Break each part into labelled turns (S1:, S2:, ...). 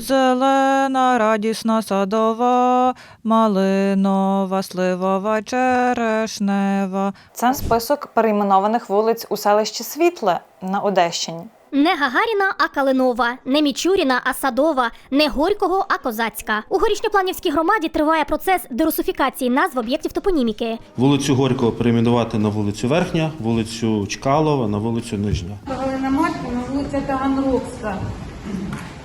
S1: Зелена, радісна садова, малинова, сливова, черешнева. Це список перейменованих вулиць у селищі Світле на Одещині.
S2: Не Гагаріна, а Калинова, не Мічуріна, а Садова, не Горького, а Козацька. У горішньопланівській громаді триває процес дерусифікації назв об'єктів топоніміки.
S3: Вулицю Горького перейменувати на вулицю Верхня, вулицю Чкалова на вулицю Нижня.
S4: Галина Матькіна, вулиця Таганрогська.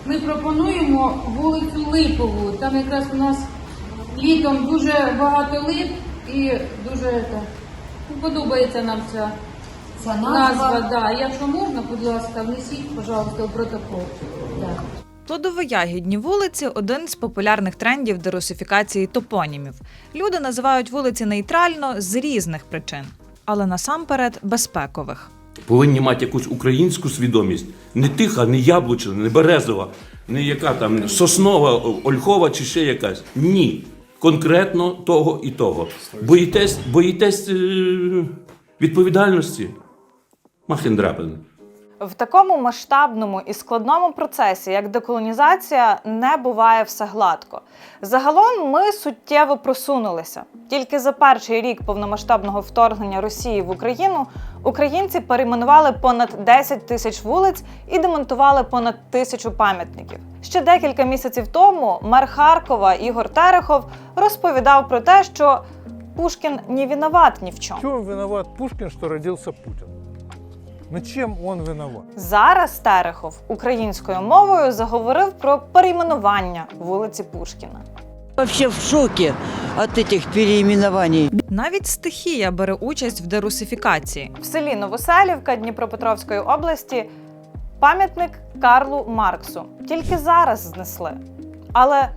S4: Ми пропонуємо вулицю Липову. Там якраз у нас літом дуже багато лип і дуже ну, подобається нам ця, назва. Да. Якщо можна, будь ласка, внесіть, пожалуйста, у протокол. Да.
S1: Плодово-ягідні вулиці один з популярних трендів дерусифікації топонімів. Люди називають вулиці нейтрально з різних причин, але насамперед безпекових.
S5: Повинні мати якусь українську свідомість. Не тиха, не яблучна, не березова, не яка там соснова, ольхова чи ще якась. Ні. Конкретно того і того. Боїтесь, боїтесь е- відповідальності? Махендрапин.
S1: В такому масштабному і складному процесі, як деколонізація, не буває все гладко. Загалом ми суттєво просунулися. Тільки за перший рік повномасштабного вторгнення Росії в Україну українці перейменували понад 10 тисяч вулиць і демонтували понад тисячу пам'ятників. Ще декілька місяців тому мер Харкова Ігор Терехов розповідав про те, що Пушкін не виноват ні в чому.
S6: чем виноват Пушкин, что родился Путин? Ну чем он виноват?
S1: Зараз Терехов українською мовою заговорив про перейменування вулиці Пушкіна.
S7: Вообще в шоке от этих переименований.
S1: Навіть стихія бере участь в дерусифікації. В селі Новоселівка Дніпропетровської області пам'ятник Карлу Марксу тільки зараз знесли. Але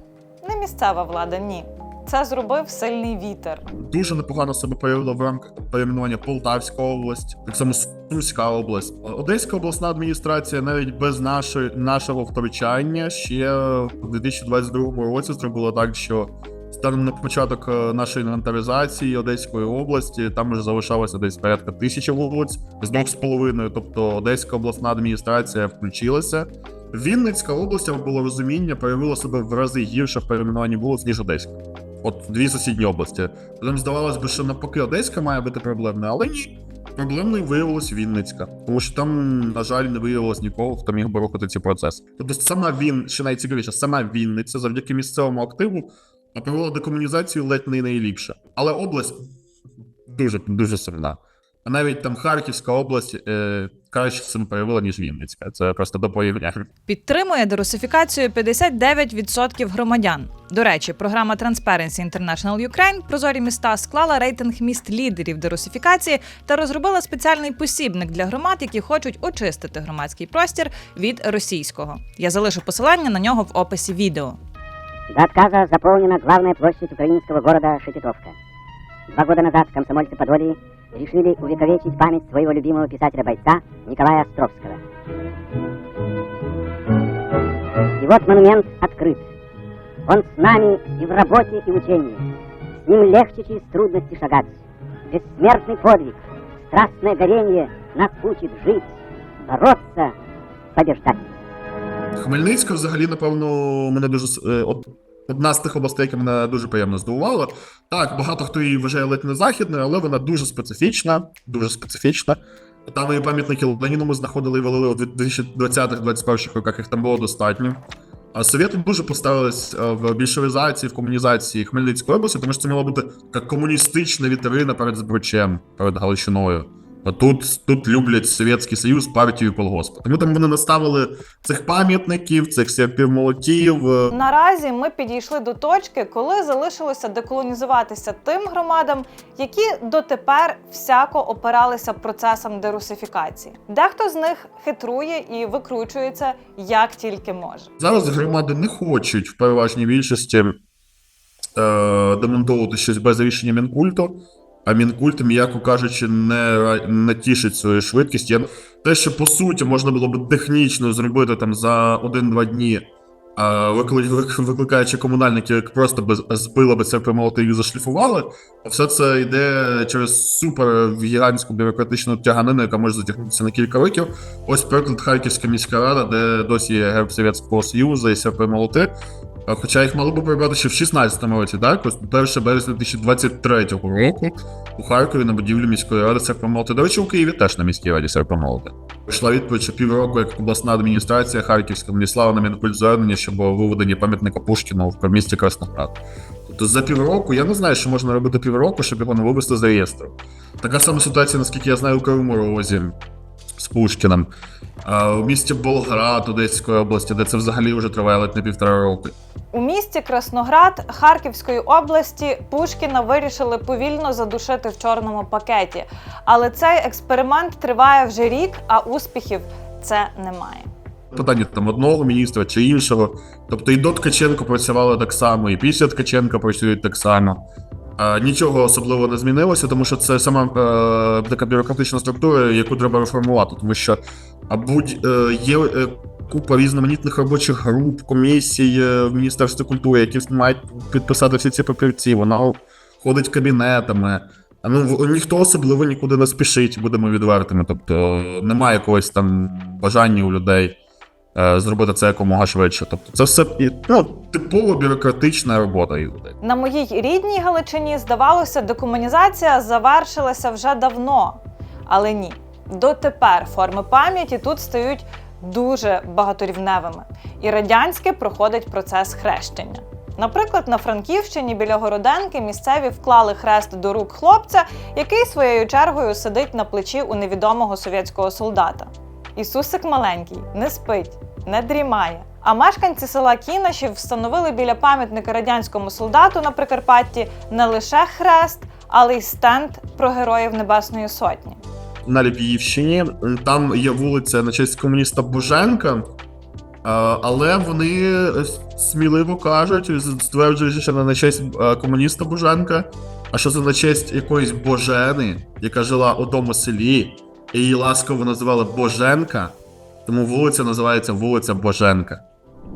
S1: не місцева влада, ні. Це зробив сильний вітер.
S8: Дуже непогано себе проявила в рамках перейменування Полтавська область, так само Сумська область. Одеська обласна адміністрація навіть без нашої нашого втручання ще в 2022 році зробила так, що станом на початок е, нашої інвентаризації Одеської області там вже залишалося десь порядка тисячі вулиць з двох з половиною. Тобто Одеська обласна адміністрація включилася. Вінницька область, було розуміння, проявила себе в рази гірше в перейменуванні вулиць, ніж Одеська. От дві сусідні області. Нам здавалось би, що навпаки Одеська має бути проблемною, але ні. Проблемною виявилась Вінницька, тому що там, на жаль, не виявилось нікого, хто міг би рухати ці процеси. Тобто сама Він, що найцікавіше, сама Вінниця завдяки місцевому активу провела декомунізацію ледь не найліпше. Але область дуже дуже сильна. А навіть там Харківська область е, краще себе проявила, ніж Вінницька. Це просто до порівняння.
S1: Підтримує дерусифікацію 59% громадян. До речі, програма Transparency International Ukraine Прозорі міста склала рейтинг міст лідерів дерусифікації та розробила спеціальний посібник для громад, які хочуть очистити громадський простір від російського. Я залишу посилання на нього в описі відео.
S9: До отказа заполнена главная площадь украинского города Шепетовка. Два года назад комсомольцы Подолья решили увековечить память своего любимого писателя-бойца Николая Островского. И вот монумент открыт. Он с нами и в работе, и в учении. С ним легче через трудности шагать. Бессмертный подвиг, страстное горение нас учит жить, бороться, побеждать.
S8: Хмельницька взагалі, напевно, мене дуже е, от. Одна з тих областей, яка мене дуже приємно здивувала. Так, багато хто її вважає ледь не західною, але вона дуже специфічна, дуже специфічна. Там і пам'ятники Леніну ми знаходили і валили у 2020-2021 роках, їх там було достатньо. А совєти дуже постарались е, в більшовізації, в комунізації Хмельницької області, тому що це мала бути комуністична вітрина перед Збручем, перед Галичиною. А тут, тут люблять Совєтський Союз, партію і колгосп. Тому там вони наставили цих пам'ятників, цих серпівмолотів. е,
S1: Наразі ми підійшли до точки, коли залишилося деколонізуватися тим громадам, які дотепер всяко опиралися процесам дерусифікації. Дехто з них хитрує і викручується як тільки може.
S8: Зараз громади не хочуть в переважній більшості е, демонтовувати щось без рішення Мінкульту, а Мінкульт, м'яко кажучи, не, не тішить свою швидкість. Я, те, що по суті можна було б технічно зробити там за 1-2 дні викли- викликаючи комунальників, які просто без, збили би це примолоти і зашліфували. А все це йде через супер гігантську бюрократичну тяганину, яка може затягнутися на кілька років. Ось приклад Харківська міська рада, де досі є герб Совєтського Союзу і серпимолоти. А, Хоча їх мало би прибрати ще в 16-му році, так? Ось 1 березня 2023 року у Харкові на будівлі міської ради серпомолоти. До речі, у Києві теж на міській раді серпомолоти. Прийшла відповідь, що півроку, як обласна адміністрація Харківська надіслала на Мінкульт звернення, щоб виведення пам'ятника Пушкіну в місті Красноград. Тобто за півроку я не знаю, що можна робити півроку, щоб його не вивести з реєстру. Така сама ситуація, наскільки я знаю, у Кривому Розі з Пушкіним. У місті Болград Одеської області, де це взагалі вже триває ледь не півтора року.
S1: У місті Красноград Харківської області Пушкіна вирішили повільно задушити в чорному пакеті. Але цей експеримент триває вже рік, а успіхів це немає.
S8: питання там одного міністра чи іншого. Тобто і до Ткаченко працювали так само, і після Ткаченка працюють так само. А, нічого особливо не змінилося, тому що це сама е, така бюрократична структура, яку треба реформувати, тому що будь е, є е, купа різноманітних робочих груп, комісій е, в Міністерстві культури, які мають підписати всі ці папірці. Вона ходить кабінетами. Ну ніхто особливо нікуди не спішить, будемо відвертими. Тобто немає якогось там бажання у людей е, зробити це якомога швидше. Тобто, це все ну, типово бюрократична робота.
S1: На моїй рідній Галичині, здавалося, декомунізація завершилася вже давно. Але ні. Дотепер форми пам'яті тут стають дуже багаторівневими, і радянське проходить процес хрещення. Наприклад, на Франківщині біля Городенки місцеві вклали хрест до рук хлопця, який своєю чергою сидить на плечі у невідомого совєтського солдата. Ісусик маленький не спить, не дрімає. А мешканці села Кінашів встановили біля пам'ятника радянському солдату на Прикарпатті не лише хрест, але й стенд про героїв Небесної Сотні.
S8: На Ліпіївщині там є вулиця на честь комуніста Боженка, е, але вони е, сміливо кажуть, стверджують, що не на честь е, комуніста Боженка, а що це на честь якоїсь Божени, яка жила у тому селі, і її ласково називали Боженка, тому вулиця називається вулиця Боженка.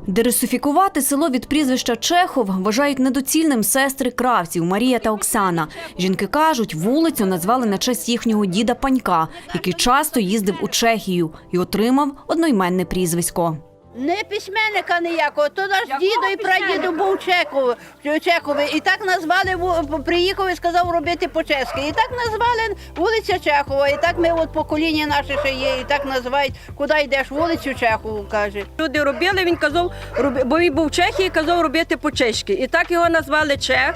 S10: Дересифікувати село від прізвища Чехов вважають недоцільним сестри кравців Марія та Оксана. Жінки кажуть, вулицю назвали на честь їхнього діда Панька, який часто їздив у Чехію і отримав одноіменне прізвисько.
S11: Не письменника ніякого, то наш дідо і прадідо був Чехов, Чеховий. І так назвали, ву- приїхав і сказав робити по-чеськи. І так назвали вулиця Чехова. І так ми от покоління наше ще є, і так називають, куди йдеш, вулицю Чехову, каже.
S12: Люди робили, він казав, роби- бо він був в Чехії, казав робити по-чеськи. І так його назвали Чех.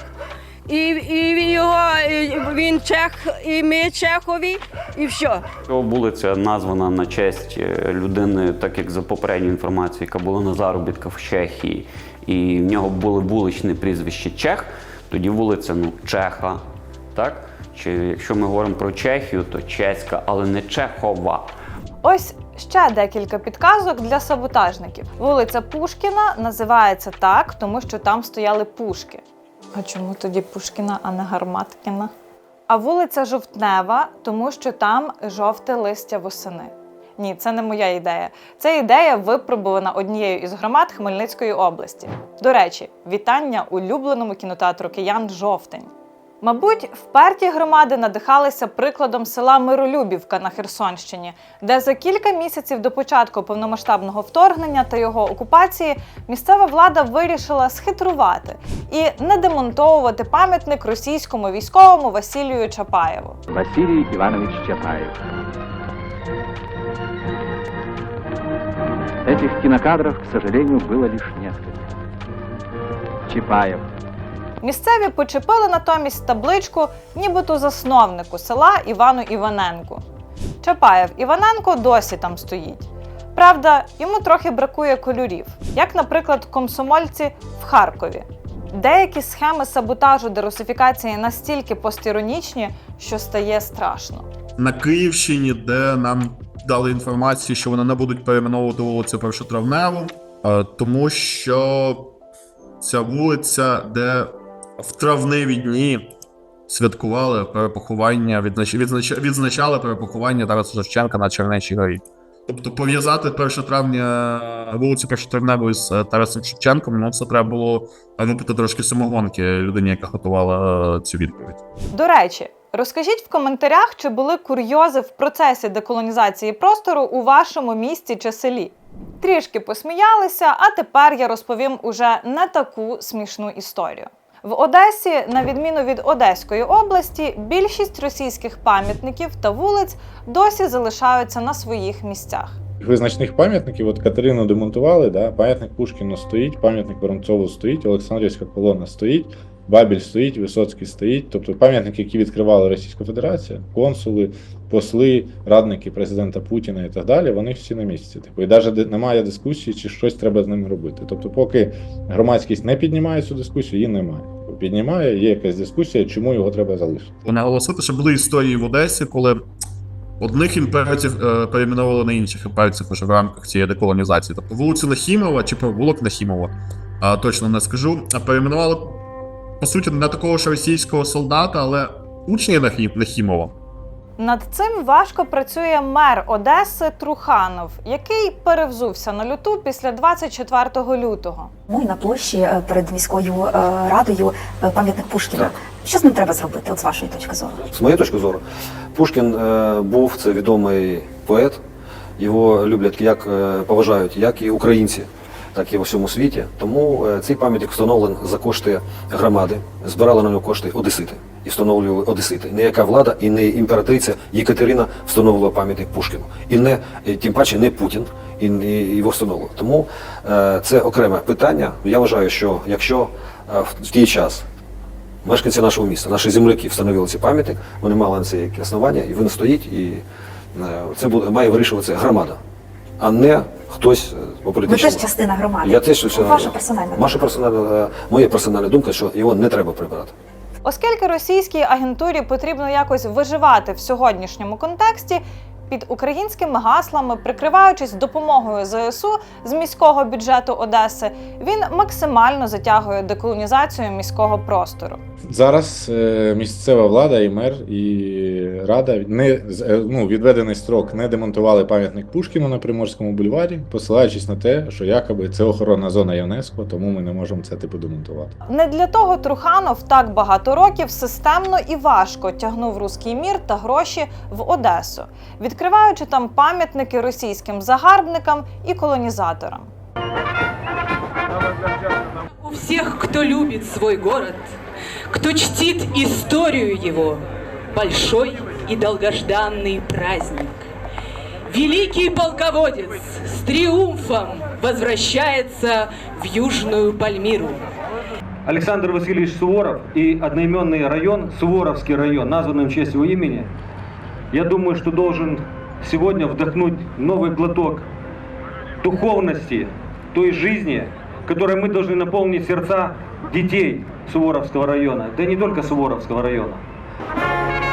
S12: І, і його і він чех, і ми чехові, і все.
S13: Вулиця названа на честь е, людини, так як за попередньою інформацією, яка була на заробітках в Чехії, і в нього було вуличне прізвище Чех, тоді вулиця ну, Чеха. Так? Чи якщо ми говоримо про Чехію, то чеська, але не Чехова.
S1: Ось ще декілька підказок для саботажників. Вулиця Пушкіна називається так, тому що там стояли пушки. А чому тоді Пушкіна, а не Гарматкіна? А вулиця Жовтнева, тому що там жовте листя восени. Ні, це не моя ідея. Це ідея випробувана однією із громад Хмельницької області. До речі, вітання улюбленому кінотеатру киян Жовтень. Мабуть, вперті громади надихалися прикладом села Миролюбівка на Херсонщині, де за кілька місяців до початку повномасштабного вторгнення та його окупації місцева влада вирішила схитрувати і не демонтовувати пам'ятник російському військовому Василію Чапаєву.
S14: Василий Иванович Чапаев. Этих кинокадров, к сожалению, было лишь несколько. Чапаев.
S1: Місцеві почепили натомість табличку, нібито засновнику села Івану Іваненку. Чапаєв Іваненко досі там стоїть. Правда, йому трохи бракує кольорів, як, наприклад, комсомольці в Харкові. Деякі схеми саботажу дерусифікації настільки постіронічні, що стає страшно.
S8: на Київщині, де нам дали інформацію, що вони не будуть перейменовувати вулицю Першотравневу, е, тому що ця вулиця, де в травневі дні святкували перепоховання, відзнач... Відзнач... відзначали перепоховання Тараса Шевченка на Чернечій горі. Тобто пов'язати 1 травня вулицю 1 травневу з Тарасом Шевченком, ну це треба було е, випити трошки самогонки людині, яка готувала е, цю відповідь.
S1: До речі, розкажіть в коментарях, чи були курйози в процесі деколонізації простору у вашому місті чи селі. Трішки посміялися, а тепер я розповім уже не таку смішну історію. В Одесі, на відміну від Одеської області, більшість російських пам'ятників та вулиць досі залишаються на своїх місцях.
S15: Визначних пам'ятників, от Катерину демонтували, да, пам'ятник Пушкіну стоїть, пам'ятник Воронцову стоїть, Олександрівська колона стоїть, Бабіль стоїть, Висоцький стоїть. Тобто пам'ятники, які відкривали Російська Федерація, консули, посли, радники президента Путіна і так далі, вони всі на місці. Типу, і навіть немає дискусії, чи щось треба з ними робити. Тобто, поки громадськість не піднімає цю дискусію, її немає. Піднімає, є якась дискусія, чому його треба залишити.
S8: Наголосити, що були історії в Одесі, коли одних імперців е, перейменували на інших імперців уже в рамках цієї деколонізації. Тобто вулицю Нахімова чи провулок Нахімова, а, точно не скажу, а перейменували, по суті, не такого ж російського солдата, але учня Нахімова.
S1: Над цим важко працює мер Одеси Труханов, який перевзувся на люту після 24 лютого.
S16: Ну і на площі е, перед міською е, радою е, пам'ятник Пушкіна. Що з ним треба зробити, от з вашої точки зору?
S17: З моєї точки зору, Пушкін був це відомий поет. Його люблять як поважають як і українці, так і в усьому світі. Тому е, цей пам'ятник встановлений за кошти громади. Збирали на нього кошти одесити і встановлювали одесити. Не яка влада і не імператриця Єкатерина встановлювала пам'ятник Пушкіну. І не тим паче не Путін і, його встановив. Тому е, це окреме питання. Я вважаю, що якщо е, в- той час Мешканці нашого міста, наші земляки встановили цей пам'ятник, вони мали на це які основання, і він стоїть, і е, це буде, має вирішувати громада, а не хтось е,
S16: Ви
S17: політичному.
S16: теж частина громади.
S17: Я теж частина
S16: Ваша персональна.
S17: Ваша персональна, е, моя персональна думка, що його не треба прибирати.
S1: Оскільки російській агентурі потрібно якось виживати в сьогоднішньому контексті, під українськими гаслами, прикриваючись допомогою ЗСУ з міського бюджету Одеси, він максимально затягує деколонізацію міського простору.
S15: Зараз е, місцева влада і мер, і рада не е, ну, відведений строк не демонтували пам'ятник Пушкіну на Приморському бульварі, посилаючись на те, що якоби це охоронна зона ЮНЕСКО, тому ми не можемо це типу демонтувати.
S1: Не для того Труханов так багато років системно і важко тягнув руський мір та гроші в Одесу, відкриваючи там пам'ятники російським загарбникам і колонізаторам.
S18: У всех, кто любит свой город, кто чтит историю его, большой и долгожданный праздник. Великий полководец с триумфом возвращается в Южную Пальмиру.
S19: Александр Васильевич Суворов и одноименный район, Суворовский район, названный в честь его имени, я думаю, что должен сегодня вдохнуть новый глоток духовности, той жизни, которой мы должны наполнить сердца детей Суворовского района, да и не только Суворовского района.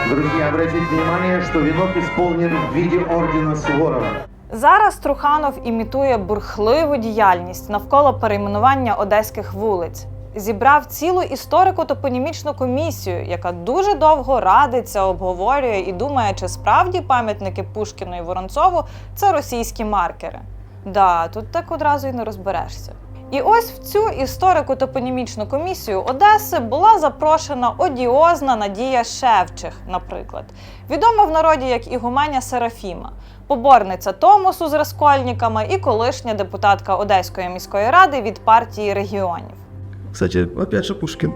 S20: Друзья, обратите внимание, что венок исполнен в виде ордена Суворова.
S1: Зараз Труханов імітує бурхливу діяльність навколо перейменування одеських вулиць. Зібрав цілу історико-топонімічну комісію, яка дуже довго радиться, обговорює і думає, чи справді пам'ятники Пушкіну і Воронцову це російські маркери. Да, тут так одразу й не розберешся. І ось в цю історико-топонімічну комісію Одеси була запрошена одіозна Надія Шевчих, наприклад, відома в народі як Ігуменя Серафіма, поборниця Томосу з розкольниками і колишня депутатка Одеської міської ради від партії регіонів.
S21: Кстати, опять же Пушкин.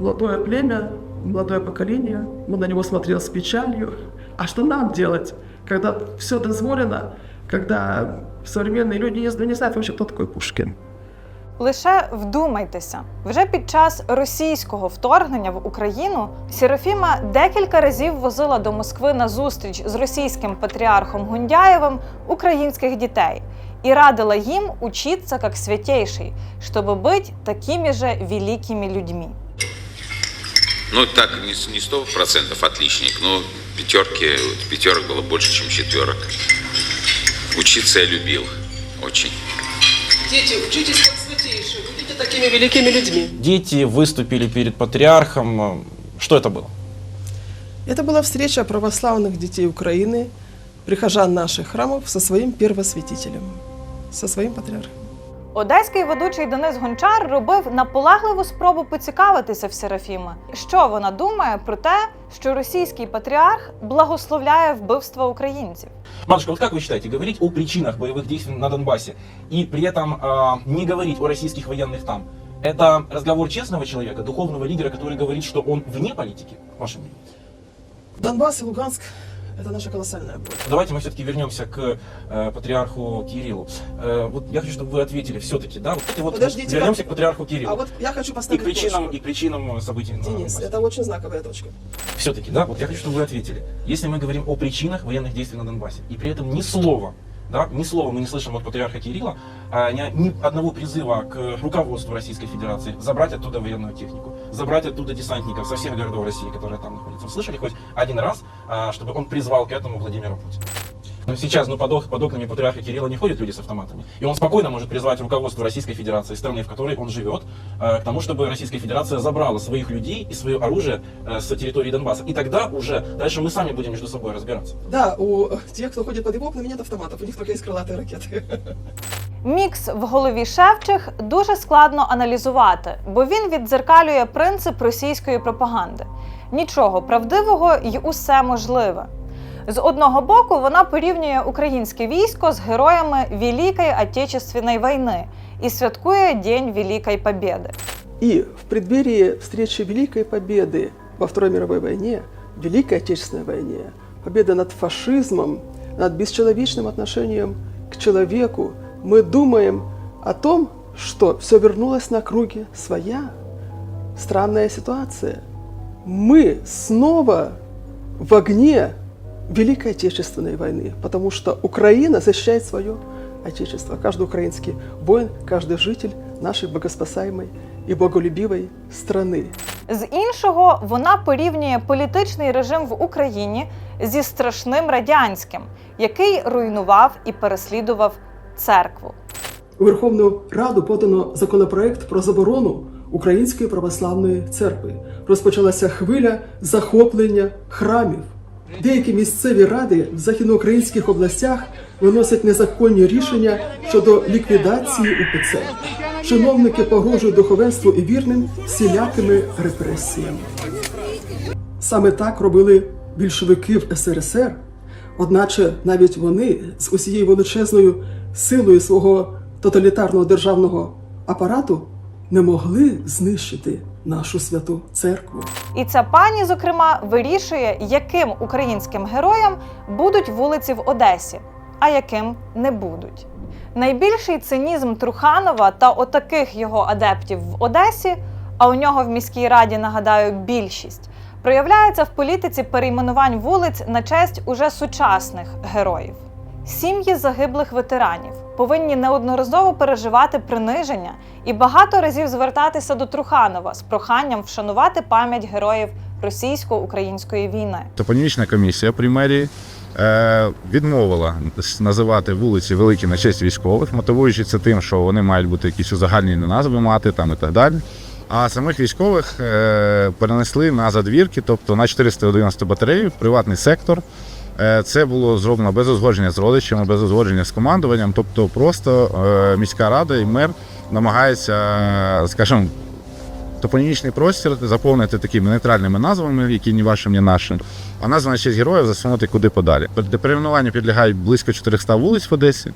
S21: Молодое племя, молодое поколение, мы на него смотрел с печалью. А что нам делать, когда все дозволено, когда современные люди не, не знают вообще, кто такой Пушкин?
S1: Лише вдумайтеся, вже під час російського вторгнення в Україну Серафіма декілька разів возила до Москви на зустріч з російським патріархом Гундяєвим українських дітей і радила їм учитися як святейший, щоб бути такими же великими людьми.
S22: Ну, так, не, сто процентов отличник, но пятерки, пятерок было больше, чем четверок. Учиться я любил очень.
S18: Дети, учитесь как святейшие, будете такими великими людьми.
S23: Дети выступили перед патриархом. Что это было?
S24: Это была встреча православных детей Украины прихожан наших храмов со своим первосвятителем, со своим патриархом.
S1: Одеський ведучий Денис Гончар робив наполегливу спробу поцікавитися в Серафіми, що вона думає про те, що російський патріарх благословляє вбивства українців.
S23: Матушка, вот как вы считаете, говорить о причинах боевых действий на Донбассе и при этом э, не говорить о российских военных там, это разговор честного человека, духовного лидера, который говорит, что он вне политики? Ваше мнение?
S24: Донбасс и Луганск – это наша колоссальная боль.
S23: Давайте мы все-таки вернемся к э, патриарху Кириллу. Э, вот я хочу, чтобы вы ответили все-таки, да, вот, вот
S24: Подождите,
S23: вернемся
S24: как-
S23: к патриарху Кириллу.
S24: А вот я хочу
S23: и
S24: поставить
S23: к причинам,
S24: точку.
S23: и причинам событий на
S24: Денис,
S23: Донбассе.
S24: это очень знаковая точка.
S23: Все-таки, да, вот я хочу, чтобы вы ответили. Если мы говорим о причинах военных действий на Донбассе, и при этом ни слова, да, ни слова мы не слышим от патриарха Кирилла, а, ни, ни одного призыва к руководству Российской Федерации забрать оттуда военную технику, забрать оттуда десантников со всех городов России, которые там находятся. Вы слышали хоть один раз, а, чтобы он призвал к этому Владимира Путина? Но сейчас, ну, под, ок- под окнами патриарха Кирилла не ходят люди с автоматами. И он спокойно может призвать руководство Российской Федерации, страны, в которой он живет, э, к тому, чтобы Российская Федерация забрала своих людей и свое оружие э, с территории Донбасса. И тогда уже дальше мы сами будем между собой разбираться.
S24: Да, у тех, кто ходит под его окнами, нет автоматов, у них только есть крылатые ракеты.
S1: Мікс в голові Шевчих дуже складно аналізувати, бо він віддзеркалює принцип російської пропаганди: нічого правдивого й усе можливе. З одного боку, вона порівнює українське військо з героями Великої Отечественної війни і святкує День Великої Побєди.
S24: И в преддверии встречи Великой Победы во Второй мировой войне, Великой Отечественной войне, победы над фашизмом, над бесчеловечным отношением к человеку, мы думаем о том, что все вернулось на круги своя. Странная ситуация. Мы снова в огне Великой Отечественной войны, потому что Украина защищает свое Отечество. Каждый украинский воин, каждый житель нашей богоспасаемой и боголюбивой страны.
S1: З іншого, вона порівнює політичний режим в Україні зі страшним радянським, який руйнував і переслідував церкву.
S24: У Верховну Раду подано законопроект про заборону Української православної церкви. Розпочалася хвиля захоплення храмів. Деякі місцеві ради в західноукраїнських областях виносять незаконні рішення щодо ліквідації УПЦ. Чиновники погрожують духовенству і вірним всілякими репресіями. Саме так робили більшовики в СРСР. Одначе навіть вони з усією величезною силою свого тоталітарного державного апарату не могли знищити нашу святу церкву.
S1: І ця пані, зокрема, вирішує, яким українським героям будуть вулиці в Одесі, а яким не будуть. Найбільший цинізм Труханова та отаких його адептів в Одесі, а у нього в міській раді, нагадаю, більшість, проявляється в політиці перейменувань вулиць на честь уже сучасних героїв. Сім'ї загиблих ветеранів повинні неодноразово переживати приниження і багато разів звертатися до Труханова з проханням вшанувати пам'ять героїв російсько-української війни.
S25: Топонімічна комісія при мерії е, відмовила називати вулиці великі на честь військових, мотивуючи це тим, що вони мають бути якісь узагальнені назви мати там і так далі. А самих військових е, перенесли на задвірки, тобто на 411 батарею, приватний сектор. Е, Це було зроблено без узгодження з родичами, без узгодження з командуванням. Тобто, просто е, міська рада і мер намагаються, е, скажімо, топонімічний простір заповнити такими нейтральними назвами, які ні вашим, ні нашим. А назва на честь героїв засунути куди подалі. До перейменування підлягають близько 400 вулиць в Одесі.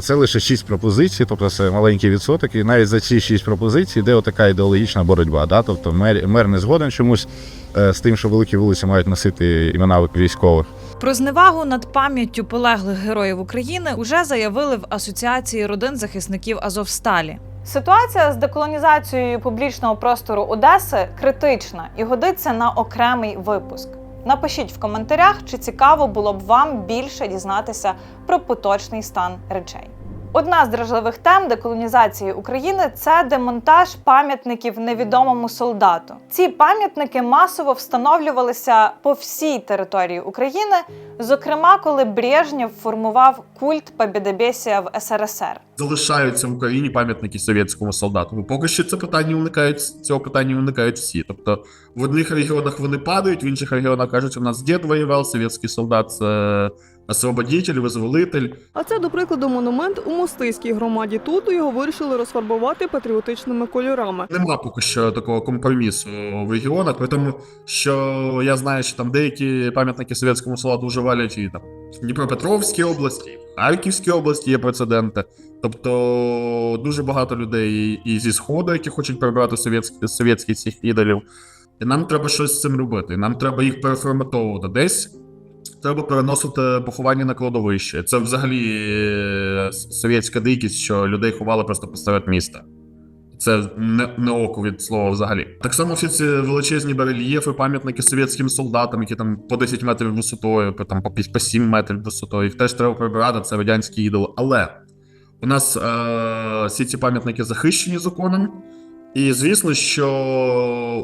S25: Це лише 6 пропозицій, тобто це маленький відсоток. І навіть за ці 6 пропозицій йде така ідеологічна боротьба. Да? Тобто мер, мер не згоден чомусь з тим, що великі вулиці мають носити імена військових.
S1: Про зневагу над пам'яттю полеглих героїв України уже заявили в Асоціації родин захисників Азовсталі. Ситуація з деколонізацією публічного простору Одеси критична і годиться на окремий випуск. Напишіть в коментарях, чи цікаво було б вам більше дізнатися про поточний стан речей. Одна з дражливих тем деколонізації України це демонтаж пам'ятників невідомому солдату. Ці пам'ятники масово встановлювалися по всій території України Зокрема, коли Брежнєв формував культ побєдобєсія в СРСР.
S8: залишаються в Україні пам'ятники совєтському солдату. Ну, поки що це питання уникають цього питання уникають всі. Тобто в одних регіонах вони падають, в інших регіонах кажуть, у нас дід воював, совєтський солдат це освободитель, визволитель.
S21: А це, до прикладу, монумент у Мостиській громаді. Тут його вирішили розфарбувати патріотичними кольорами.
S8: Нема поки що такого компромісу в регіонах, тому, що я знаю, що там деякі пам'ятники совєтському солдату вже валять і там в Дніпропетровській області, Харківській області є прецеденти. Тобто дуже багато людей і зі сходу, які хочуть прибрати совєтських цих ідолів. І нам треба щось з цим робити. Нам треба їх переформатовувати десь. Треба переносити поховання на кладовище. Це взагалі е, совєтська дикість, що людей ховали просто посеред міста. Це не, не око від слова взагалі. Так само всі ці величезні барельєфи, пам'ятники совєтським солдатам, які там по 10 метрів висотою, там, по, по 7 метрів висотою. Їх теж треба прибирати, це радянські ідоли. Але у нас е, всі ці пам'ятники захищені законом. І звісно, що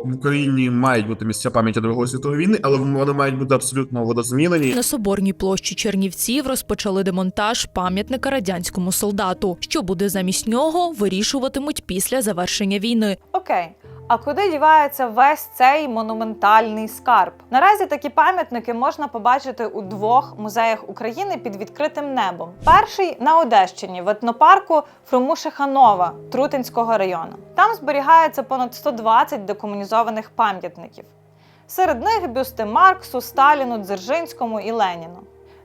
S8: в Україні мають бути місця пам'яті Другої світової війни, але вони мають бути абсолютно водозмінені.
S26: На Соборній площі Чернівців розпочали демонтаж пам'ятника радянському солдату. Що буде замість нього, вирішуватимуть після завершення війни.
S1: Окей. А куди дівається весь цей монументальний скарб? Наразі такі пам'ятники можна побачити у двох музеях України під відкритим небом. Перший на Одещині в етнопарку Фромушиха-Нова Трутинського району. Там зберігається понад 120 декомунізованих пам'ятників. Серед них бюсти Марксу, Сталіну, Дзержинському і Леніну.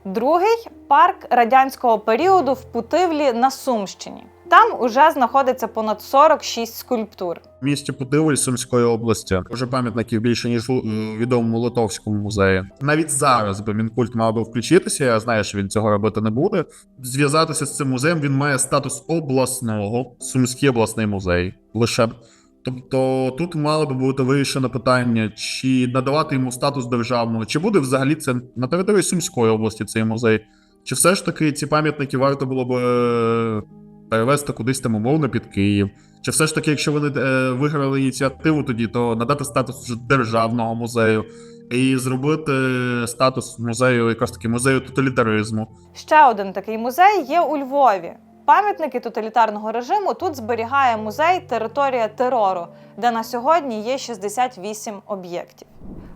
S1: Другий парк радянського періоду в Путивлі на Сумщині. Там уже знаходиться понад 46 скульптур.
S8: В місті Путивль Сумської області вже пам'ятників більше ніж у е, відомому Литовському музеї. Навіть зараз би Мінкульт мав би включитися. Я знаю, що він цього робити не буде. Зв'язатися з цим музеєм він має статус обласного Сумський обласний музей. Лише тобто тут мало би бути вирішено питання, чи надавати йому статус державного, чи буде взагалі це на території Сумської області цей музей, чи все ж таки ці пам'ятники варто було б е, перевести кудись там умовно під Київ. Чи все ж таки, якщо вони е, виграли ініціативу тоді, то надати статус вже державного музею і зробити статус музею, якраз таки музею тоталітаризму.
S1: Ще один такий музей є у Львові. Пам'ятники тоталітарного режиму тут зберігає музей Територія терору, де на сьогодні є 68 об'єктів.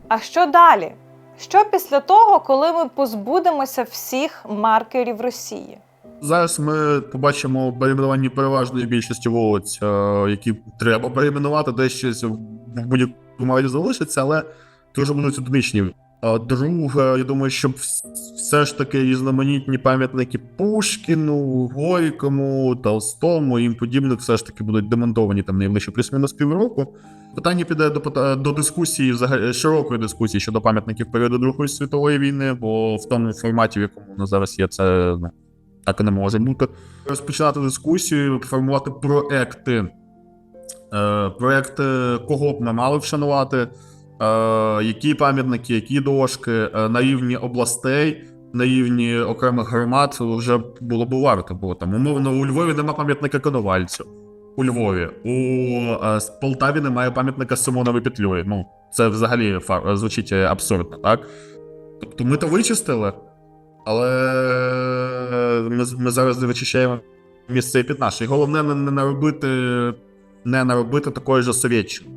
S1: А що далі? Що після того, коли ми позбудемося всіх маркерів Росії?
S8: Зараз ми побачимо перейменування переважної більшості вулиць, е, які треба перейменувати, де щось в будь-якому разі залишиться, але дуже будуть одиничні. Друге, я думаю, що все ж таки різноманітні пам'ятники Пушкіну, Горькому, Толстому і їм подібних все ж таки будуть демонтовані там найближче плюс-мінус півроку. Питання піде до, до дискусії, взагалі широкої дискусії щодо пам'ятників періоду Другої світової війни, бо в тому форматі, в якому воно зараз є, це ну, так і не може бути. Розпочинати дискусію, формувати проекти. Е, проекти, кого б ми мали вшанувати, е, які пам'ятники, які дошки е, на рівні областей, на рівні окремих громад вже було б варто. Бо там умовно у Львові нема пам'ятника Коновальцю. У Львові. У е, Полтаві немає пам'ятника Симонові Петлюї. Ну, це взагалі фа- звучить абсурдно, так? Тобто ми то вичистили, але ми, ми зараз вичищаємо місце під наше. І головне не, наробити, не наробити такої ж совєтщини.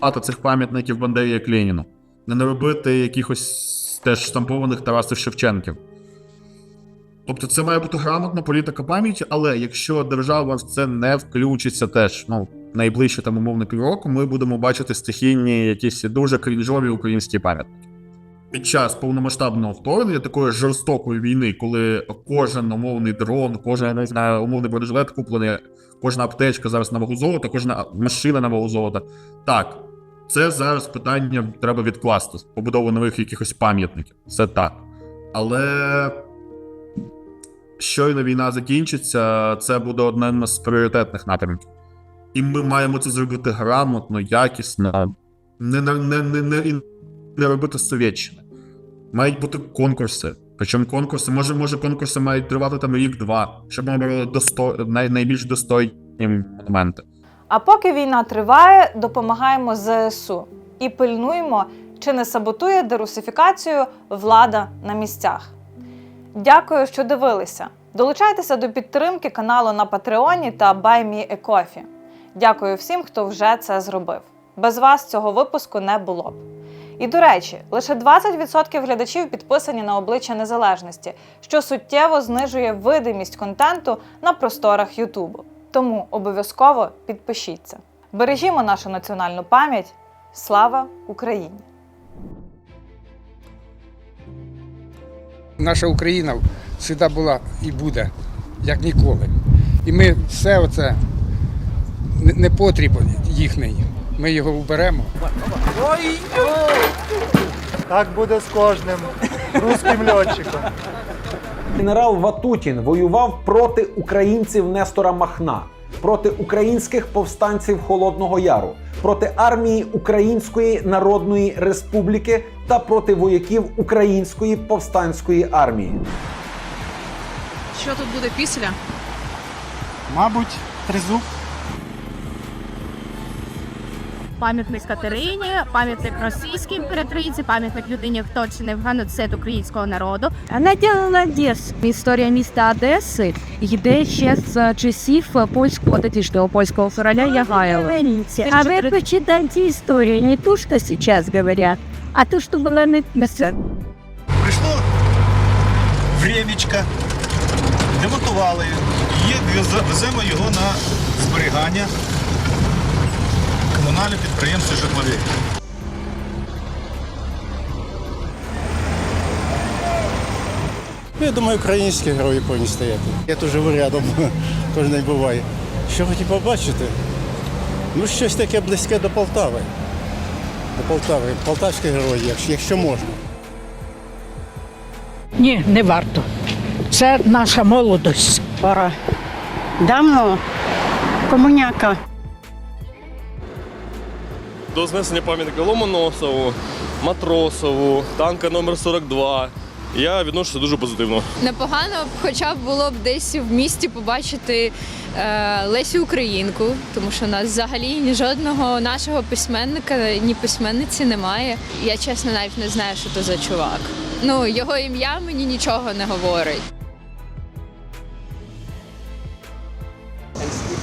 S8: Багато цих пам'ятників Бандері як Леніну. Не наробити якихось теж штампованих Тарасів Шевченків. Тобто це має бути грамотна політика пам'яті, але якщо держава в це не включиться теж, ну, найближче там умовно півроку, ми будемо бачити стихійні якісь дуже крінжові українські пам'ятники. Під час повномасштабного вторгнення такої жорстокої війни, коли кожен умовний дрон, кожен не знаю, умовний бронежилет куплений, кожна аптечка зараз на вагу золота, кожна машина на вагу золота. Так, це зараз питання треба відкласти, побудову нових якихось пам'ятників. Це так. Але щойно війна закінчиться, це буде одним з пріоритетних напрямків. І ми маємо це зробити грамотно, якісно, не, не, не, не, і робити з Мають бути конкурси. Причому конкурси, може, може, конкурси мають тривати там рік-два, щоб ми обрали досто... най, найбільш достойні монументи.
S1: А поки війна триває, допомагаємо ЗСУ і пильнуємо, Чи не саботує дерусифікацію влада на місцях? Дякую, що дивилися. Долучайтеся до підтримки каналу на Патреоні та BuyMeACoffee. Дякую всім, хто вже це зробив. Без вас цього випуску не було б. І до речі, лише 20% глядачів підписані на обличчя незалежності, що суттєво знижує видимість контенту на просторах Ютубу. Тому обов'язково підпишіться. Бережімо нашу національну пам'ять. Слава Україні!
S27: Наша Україна завжди була і буде, як ніколи. І ми все оце не- не потріб їхній. Ми його уберемо.
S28: Так буде з кожним русським льотчиком.
S29: Генерал Ватутін воював проти українців Нестора Махна, проти українських повстанців Холодного Яру, проти армії Української Народної Республіки та проти вояків Української повстанської армії.
S21: Що тут буде після?
S28: Мабуть, тризуб.
S30: Пам'ятник Катерині, пам'ятник російській імператриці, пам'ятник людині, хто чинив геноцид українського народу. Наділа Одес. Історія міста Одеси йде ще з часів польського тодішнього польського короля Ягайло. А ви почитайте історію, не ту, що зараз говорять, а ту, що була не
S28: Прийшло времечко, демонтували вез- веземо його на зберігання комунальних підприємств житлові.
S27: Ну, Я думаю, українські герої повинні стояти. Я тут живу рядом, кожен день буває. Що хотів побачити? Ну, щось таке близьке до Полтави. До Полтави, полтавські герої, якщо, якщо можна.
S31: Ні, не варто. Це наша молодость. Пора. Давно. Комуняка.
S32: До знесення пам'ятника Ломоносову, Матросову, танка номер 42. Я відношуся дуже позитивно.
S33: Непогано, б хоча б було б десь в місті побачити е, Лесю Українку, тому що у нас взагалі ні жодного нашого письменника, ні письменниці немає. Я чесно навіть не знаю, що то за чувак. Ну, його ім'я мені нічого не говорить.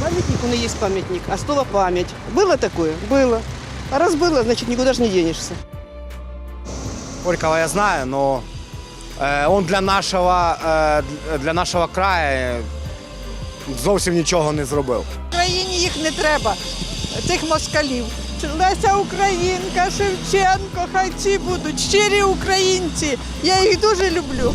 S34: Памятник, он и есть памятник. А слово память. Было такое? Было. А раз было, значит, никуда же не денешься.
S20: Горького я знаю, но э, он для нашого, э, для нашого краю зовсім нічого не зробив.
S34: Україні їх не треба, цих москалів. Леся Українка, Шевченко, хай ці будуть щирі українці. Я їх дуже люблю.